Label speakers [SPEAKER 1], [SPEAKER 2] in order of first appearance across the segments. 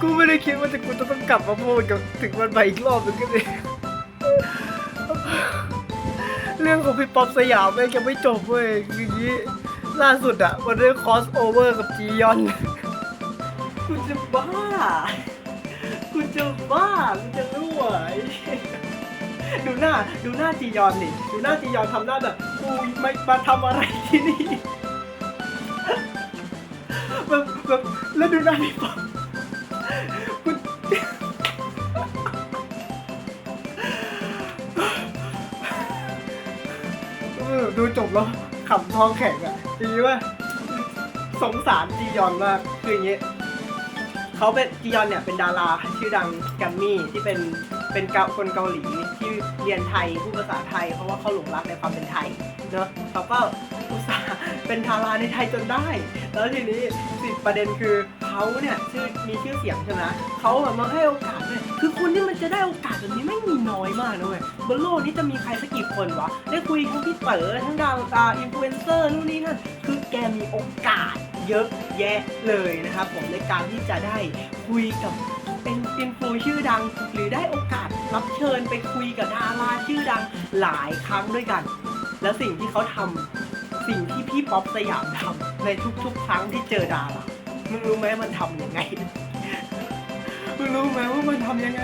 [SPEAKER 1] กูไม่ได้คิดว่าจะกูจะต้องกลับมาพูดกับถึงมันไปอีกรอบนึงก็เลยเรื่องของพี่ป๊อปสยามแม่งยังไม่จบเว้ยอย่างนี้ล่าสุดอะมันเรื่องคอสโอเวอร์กับจียอนกูจะบ้ากูจะบ้ากูจะรั่วไอ้เหี้ย ดูหน้าดูหน้าจียอนดิดูหน้าจียอนทำหน้าแบบกูไม่มาทำอะไรที่นี่แบบแบบแล้วดูหน้าพี่ป๊อปกูดูจบแล้วขำท้องแข็งอะดีว่าสงสารจียอนมากคืออย่างเงี้ยเขาเป็นจียอนเนี่ยเป็นดาราชื่อดังแกรมมี่ที่เป็น เป็นเกาคนเกาหลีที่เรียนไทยพูดภาษาไทย เพราะว่าเขาหลงรักในความเป็นไทยเนอะเขาก็อุตส่าห์เป็นดาราในไทยจนได้ แล้วทีนี้สิประเด็นคือเขาเนี่ยชื่อมีชื่อเสียงใช่ไหมเขาแบบมาให้โอกาสเลยคือคนที่มันจะได้โอกาสแบบนี้ไม่มีน้อยมากนะเว้ยบนโลกนี้จะมีใครสักกี่คนวะ ได้คุยทั้งพี่เต๋อทั้งดาวตาอินฟลูเอนเซอร์นู่นนี่นั่นคือแกมีโอกาสเยอะแยะเลยนะครับผมในการที่จะได้คุยกับ เป็นอินฟลูชื่อดัง หรือได้โอกาสรับเชิญไปคุยกับดาราชื่อดังหลายครั้งด้วยกัน แล้วสิ่งที่เขาทำสิ่งที่พี่ป๊อปสยามทำในทุกๆ ครั้งที่เจอดารามึงรู้ไหมมันทำยังไงมึงรู้ไหมว่ามันทำยังไง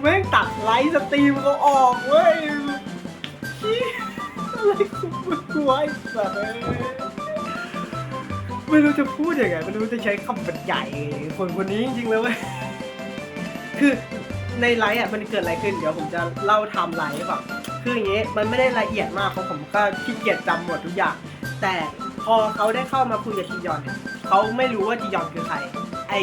[SPEAKER 1] แม่งตัดไลฟ์สตรีมเขาออกเว้ยชี้อะไรกูกลัวไอ้สัสเอ้ ไม่รู้จะพูดยังไงไม่รู้จะใช้คำบรรยายคนคนนี้จริงๆเลยเว้ยคือในไลฟ์อะมันเกิดอะไรขึ้นเดี๋ยวผมจะเล่าไทม์ไลฟ์ให้ฟังคืออย่างงี้มันไม่ได้ละเอียดมากเพราะผมก็ขี้เกียจจำหมดทุกอย่าง แต่พอเขาได้เข้ามาคุยกับจียอนเนี่ยเขาไม่รู้ว่าจียอนคือใคร ไอ้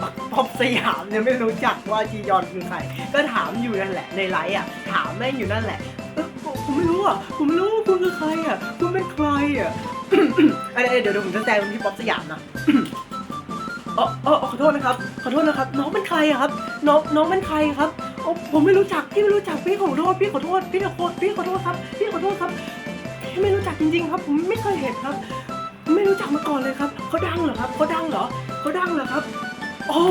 [SPEAKER 1] บักป๊อปสยามเนี่ยไม่รู้จักว่าจียอนคือใคร ก็ถามอยู่นั่นแหละในไลฟ์อะถามแม่งอยู่นั่นแหละเอ้ยผมไม่รู้อะผมไม่รู้คุณคือใครอะคุณเป็นใครอะ อ้ยเอ้ยเดี๋ยวเดี๋ยวผมจะแซงพี่ป๊อปสยามนะเออเออขอโทษนะครับ ขอโทษนะครับ น้องเป็นใครอะครับ น้องน้องเป็นใครครับโอ้ผมไม่รู้จักพี่ไม่รู้จักพี่ขอโทษพี่ขอโทษพี่ขอโทษพี่ขอโทษครับพี่ขอโทษครับพี่ไม่รู้จักจริงๆครับผมไม่เคยเห็นครับ ไม่รู้จักมาก่อนเลยครับเขาดังเหรอครับเขาดังเหรอเขาดังเหรอครับ โอ้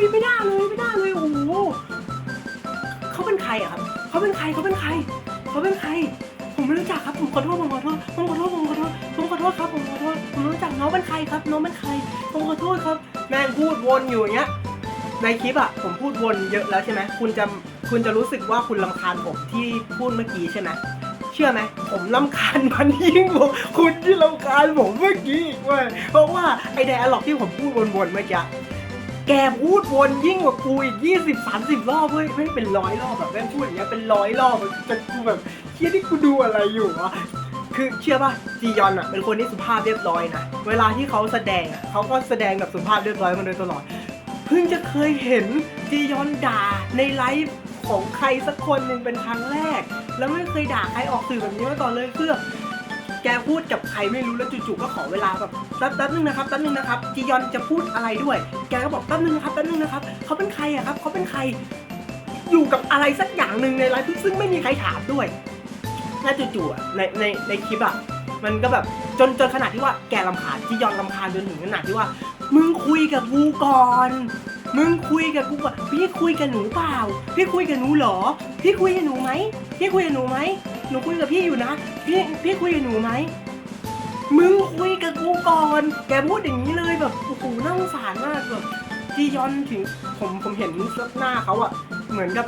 [SPEAKER 1] ยไม่ได้เลยไม่ได้เลยโอ้โหเขาเป็นใครอะครับเขาเป็นใครเขาเป็นใครเขาเป็นใคร ผมไม่รู้จักครับผมขอโทษผมขอโทษผมขอโทษผมขอโท ษผมขอโทษครับผมขอโทษผมรู้จักน้องเป็นใครครับ น้องเป็นใครผมขอโทษครับแม่งพูดวนอยู่อย่างเงี้ยในคลิปอะผมพูดวนเยอะแล้วใช่ไหมคุณจะคุณจะรู้สึกว่าคุณลำคาญผมที่พูดเมื่อกี้ใช่ไหมเชื่อไหมผมลำคาญมันยิ่งกว่าคุณที่ลำคาญผมเมื่อกี้อีกเว้ยเพราะว่าไอไดอะล็อกที่ผมพูดวนๆเมื่อกี้แกพูดวนยิ่งกว่ากูอีกยี่สิบสามสิบรอบเว้ยไม่เป็นร้อยรอบแบบแม่งพูดอย่างเงี้ยเป็นร้อยรอบจนกูแบบเฮียที่กูดูอะไรอยู่วะ คือเชื่อป่ะจียอนอะเป็นคนที่สุภาพเรียบร้อยนะ เวลาที่เขาแสดงอะเขาก็แสดงแบบสุภาพเรียบร้อยมาโดยตลอด เพิ่งจะเคยเห็นจียอนด่าในไลฟ์ของใครสักคนหนึ่งเป็นครั้งแรก แล้วไม่เคยด่าใครออกสื่อแบบนี้มาก่อนเลยเพื่อแกพูดกับใครไม่รู้แล้วจู่ๆก็ขอเวลาแบบแป๊บแป๊บนึงนะครับแป๊บนึงนะครับจียอนจะพูดอะไรด้วย แกก็บอกแป๊บนึงนะครับแป๊บนึงนะครับเขาเป็นใครอะครับเขาเป็นใครอยู่กับอะไรสักอย่างหนึ่งในไลฟ์ซึ่งไม่มีใครถามด้วย แล้วจู่ๆในในในคลิปอะมันก็แบบจนจนขนาดที่ว่าแกลำคาญที่ยอนลำคาญจนถึงขนาดที่ว่า มึงคุยกับกูก่อน มึงคุยกับกูก่อนพี่คุยกับหนูเปล่า พี่คุยกับหนูเหรอ พี่คุยกับหนูไหมพี่คุยกับหนูไหมหนูคุยกับพี่อยู่นะ พี่พี่คุยกับหนูไหมมึงคุยกับกูก่อน แกพูดอย่างนี้เลยแบบโอ้โหน่าสงสารมากแบบจียอนถึงผมผมเห็นหน้าเขาอะเหมือนกับ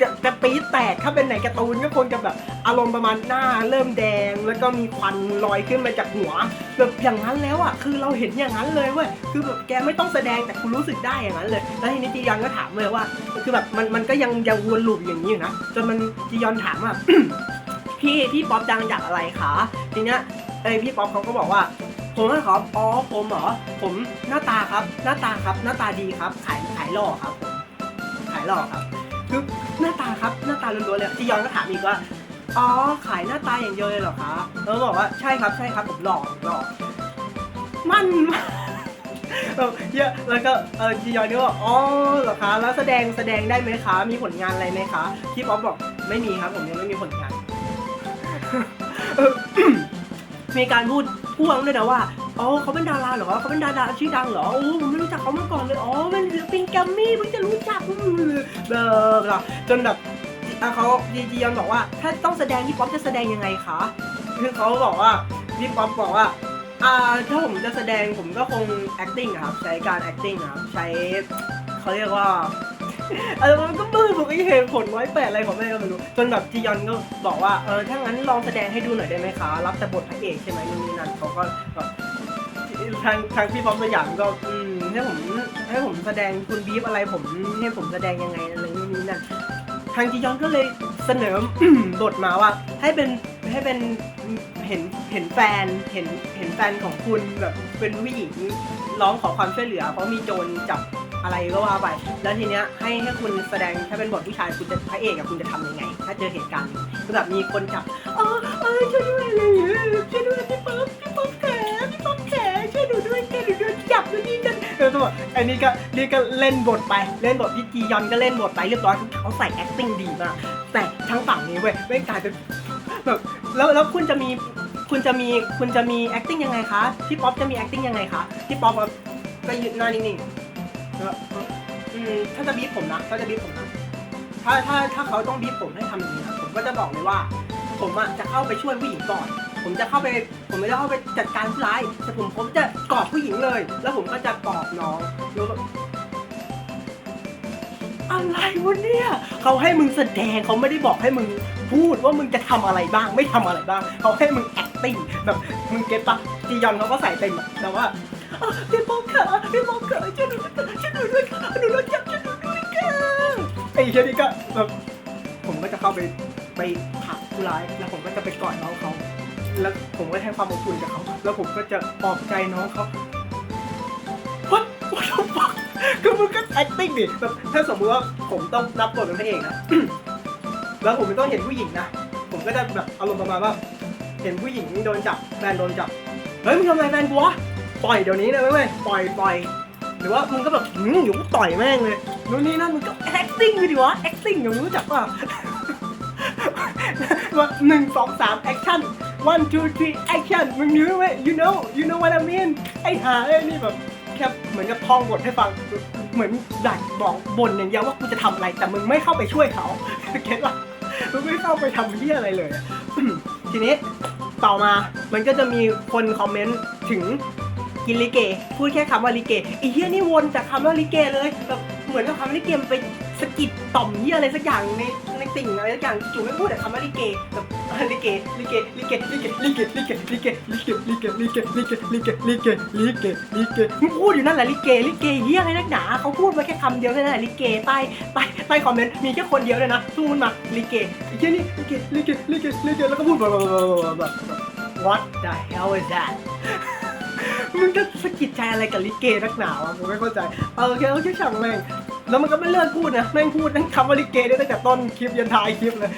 [SPEAKER 1] จะจะปี๊ดแตกถ้าเป็นไหนการ์ตูนก็คงจะแบบอารมณ์ประมาณหน้าเริ่มแดง แล้วก็มีควันลอยขึ้นมาจากหัวแบบอย่างนั้นแล้วอะคือเราเห็นอย่างนั้นเลยเว้ยคือแบบแกไม่ต้องแสดงแต่คุณรู้สึกได้อย่างนั้นเลย แล้วทีนี้จียอนก็ถามเลยว่า คือแบบมันมันก็ยังยังวนลูปอย่างนี้อยู่นะจนมันจียอนถามว่าพี่พี่ป๊อปดังจากอะไรคะทีเนี้ยเอ้พี่ป๊อปเขาก็บอกว่าผมนะครับอ๋อผมเหรอผมหน้าตาครับ หน้าตาครับ หน้าตาดีครับ ขายขายหล่อครับผมขายหล่อครับ คือหน้าตาครับหน้าตาล้วนๆเลยจียอนก็ถามอีกว่าอ๋อขายหน้าตาอย่างเดียวเลยเหรอคะแล้วบอกว่าใช่ครับใช่ครับผมหลอผมหล่อมันมากแบบเยอะแล้วก็เออจียอนก็บอกอ๋อเหรอคะแล้วแสดงแสดงได้ไหมคะมีผลงานอะไรไหมคะพี่ป๊อปบอกไม่มีครับผมยังไม่มีผลงานมีการพูดพ่วงด้วยนะว่า อ๋อเขาเป็นดาราเหรอเขาเป็นดาราชื่อดังเหรอโอ้ผมไม่รู้จักเขามาก่อนเลยอ๋อเป็นศิลปินแกรมมี่เพิ่งจะรู้จักเบลอจนแบบเขาจีจียอนบอกว่า ถ้าต้องแสดงพี่ป๊อปจะแสดงยังไงคะคือเขาบอกว่าพี่ป๊อปบอกว่าอ่าถ้าผมจะแสดงผมก็คง acting ครับ ใช้การ acting ครับใช้เขาเรียกว่าเออมันก็มือผมไม่เห็นผลไว้แปดอะไรของแม่ก็ไม่รู้จนแบบจียอนก็บอกว่าเออถ้างั้นลองแสดงให้ดูหน่อยได้ไหมคะ รับแต่บทพระเอกใช่ไหมนู่นนี่นั่นเขาก็แบบ ทางทางพี่ป๊อปสยามก็อืมให้ผมให้ผมแสดงคุณบีฟอะไรผมให้ผมแสดงยังไงอะไรนู่นนี่นั่นทางจียอนก็เลยเสนอ บทมาว่า ให้เป็นให้เป็นเห็นเห็นแฟนเห็นเห็นแฟนของคุณแบบเป็นผู้หญิงร้องขอความช่วยเหลือ เพราะมีโจรจับอะไรก็ว่าไป แล้วทีเนี้ยให้ให้คุณแสดงถ้าเป็นบทผู้ชายคุณจะพระเอกอะคุณจะทำยังไง ถ้าเจอเหตุการณ์แบบมีคนจับเออเอช่วยด้วยอะไรอย่างเงี้ยช่วยด้วยพี่ป๊อปพี่ป๊อปแขพี่ป๊อป แขช่วยหนูด้วยกหนูด้วยจับหนูนี่กันเออตัวอันนี้ก็นี่ก็เล่นบทไปเล่นบทพี่จียอนก็เล่นบทไปเรียบร้อยเขาใส่ acting ดีมากแต่ทั้งฝั่งนี้เว้ยไม่กลายเป็นแบบแล้วแล้วคุณจะมีคุณจะมีคุณจะมี acting ยังไงคะพี่ป๊อปจะมี acting ยังไงคะพี่ป๊อปก็ก็ยืนหน้านิ่งๆแล้วถ้าจะบีบผมนะก็จะบีบผมนะถ้าถ้าถ้าเขาต้องบีบผมให้ทำอย่างนี้นะผมก็จะบอกเลยว่า ผมอะจะเข้าไปช่วยผู้หญิงก่อน ผมจะเข้าไป ผมไม่ได้เข้าไปจัดการผู้ร้าย แต่ผมผมจะกอดผู้หญิงเลย แล้วผมก็จะปลอบน้องแล้วอะไรวะเนี่ยเขาให้มึงแสดงเขาไม่ได้บอกให้มึงพูดว่ามึงจะทำอะไรบ้าง ไม่ทำอะไรบ้างเขาให้มึง acting แบบมึงเก็ตปะจียอนเขาก็ใส่เต็มแต่ว่าพี่ป๊อกค่ะพี่ป๊อกค่ะช่วยหนูด้วยช่วยหนูด้วยค่ะหนูโดนจับช่วยหนูด้วยค่ะไอ้เช่นนี้ก็แบบผมก็จะเข้าไปไปผลักผู้ร้ายแล้วผมก็จะไปกอดน้องเขา แล้วผมก็ให้ความอบอุ่นกับเขา แล้วผมก็จะปลอบใจน้องเขา What What the fuck คือมึงก็ acting ดิแบบถ้าสมมติว่าผมต้องรับบทเป็นพระเอกนะ แล้วผมไม่ต้องเห็นผู้หญิงนะ ผมก็จะแบบอารมณ์ประมาณว่า เห็นผู้หญิงโดนจับแฟนโดนจับ เฮ้ยมึงทำอะไรแฟนกูวะ ปล่อยเดี๋ยวนี้เลยเว้ย ปล่อยปล่อย หรือว่ามึงก็แบบหืมอยู่กูต่อยแม่งเลยนู่นนี่นั่นมึงก็ acting ไปดิวะ acting อย่างรู้จักป่ะว่าหนึ่งสองสาม action one two three action มึงรู้ไหม you know you know what I mean ไอ้หาไอ้นี่แบบแค่เหมือนกับท่องบทให้ฟัง เหมือนอยากบอกบ่นอย่างเดียวว่ากูจะทำอะไร แต่มึงไม่เข้าไปช่วยเขา เก็ตป่ะมึงไม่เข้าไปทำเหี้ยอะไรเลย ทีนี้ต่อมา มันก็จะมีคนคอมเมนต์ถึงกินลิเก พูดแค่คำว่าลิเกไอ้เหี้ยนี่วนจากคำว่าลิเกเลยแบบเหมือนกับคำว่าลิเกมันไปสะกิดต่อมเหี้ยอะไรสักอย่างใน ในติ่งอะไรสักอย่างจู่ไม่พูดแต่คำว่าลิเกแบบลิเกลิเกลิเกลิเกลิเกลิเกลิเกลิเกลิเกลิเกลิเกลิเกลิเกลิเกลิเกลิเกมึงพูดอยู่นั่นแหละลิเกลิเกเหี้ยอะไรนักหนาเขาพูดมาแค่คำเดียวแค่นั้นแหละลิเกใต้ใต้ใต้คอมเมนต์มีแค่คนเดียวเลยนะสู้มันมาลิเกไอ้เหี้ยนี่ลิเกลิเกลิเกลิเกแล้วก็พูดแบบแบบ What the hell is that มึงจะสะกิดใจอะไรกับลิเกนักหนาวะมึงไม่เข้าใจ เออแค่เอาแค่ช่างแม่ง แล้วมันก็ไม่เลิกพูดนะแม่งพูดทั้งคำว่าลิเกได้ตั้งแต่ต้นคลิปยันท้ายคลิปเลย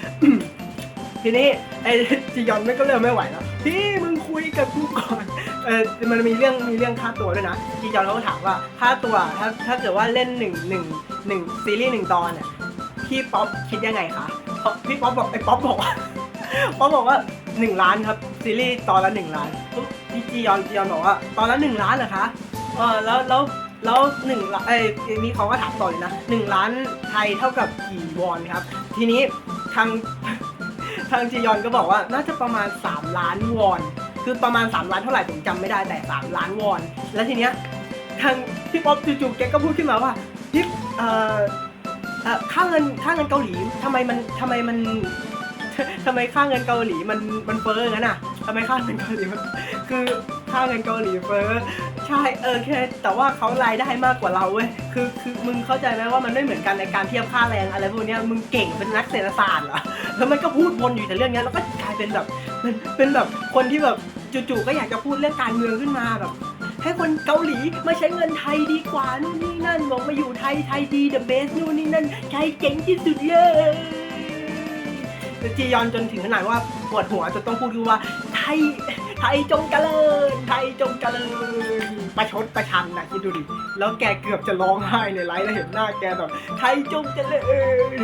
[SPEAKER 1] ทีนี้ไอ้จียอนแม่งก็เริ่มไม่ไหวแล้วพี่มึงคุยกับกูก่อนเออมันมีเรื่องมีเรื่องค่าตัวด้วยนะจียอนเขาก็ถามว่าค่าตัวถ้าถ้าเกิดว่าเล่นหนึ่งหนึ่งหนึ่งซีรีส์หนึ่งตอนเนี่ยพี่ป๊อปคิดยังไงคะพี่ป๊อปบอกไอ้ป๊อปบอกว่าป๊อปบอกว่าหนึ่งล้านครับซีรีส์ตอนละหนึ่งล้านพี่จียอนจียอนบอกว่าตอนละหนึ่งล้านเหรอคะเออแล้วแล้ว แล้วหนึ่งล้านเอ้ยนี่เขาก็ถามต่อเลยนะหนึ่งล้านไทยเท่ากับกี่วอนครับ ทีนี้ทางทางจียอนก็บอกว่าน่าจะประมาณ 3 ล้านวอน คือประมาณ 3 ล้านเท่าไหร่ผมจำไม่ได้แต่ 3 ล้านวอน แล้วทีเนี้ยทางพี่ป๊อปจู่ๆแกก็พูดขึ้นมาว่าพี่เอ่อเอ่อค่าเงินค่าเงินเกาหลีทำไมมันทำไมมันทำไมค่าเงินเกาหลีมันมันเฟ้องั้นอะ ทำไมค่าเงินเกาหลีมันคือค่าเงินเกาหลีเฟ้อใช่เออแค่แต่ว่าเขารายได้มากกว่าเราเว้ยคือคือมึงเข้าใจไหมว่ามันไม่เหมือนกันในการเทียบค่าแรงอะไรพวกนี้มึงเก่งเป็นนักเศรษฐศาสตร์เหรอแล้วมันก็พูดวนอยู่แต่เรื่องนี้แล้วก็กลายเป็นแบบเป็นเป็นแบบคนที่แบบจู่ๆก็อยากจะพูดเรื่องการเมืองขึ้นมาแบบให้คนเกาหลีมาใช้เงินไทยดีกว่านู่นนี่นั่นบอกมาอยู่ไทยไทยดีเดอะเบสนู่นนี่นั่นไทยเจ๋งที่สุดเลยจียอนจนถึงขนาดว่าปวดหัวจนต้องพูดคือว่า ทย ไทยจงเจริญ ไทยจงเจริญ ประชดประชันนะคิดดูดิ แล้วแกเกือบจะร้องไห้ในไลฟ์แล้วเห็นหน้าแกแบบ ไทยจงเจริญ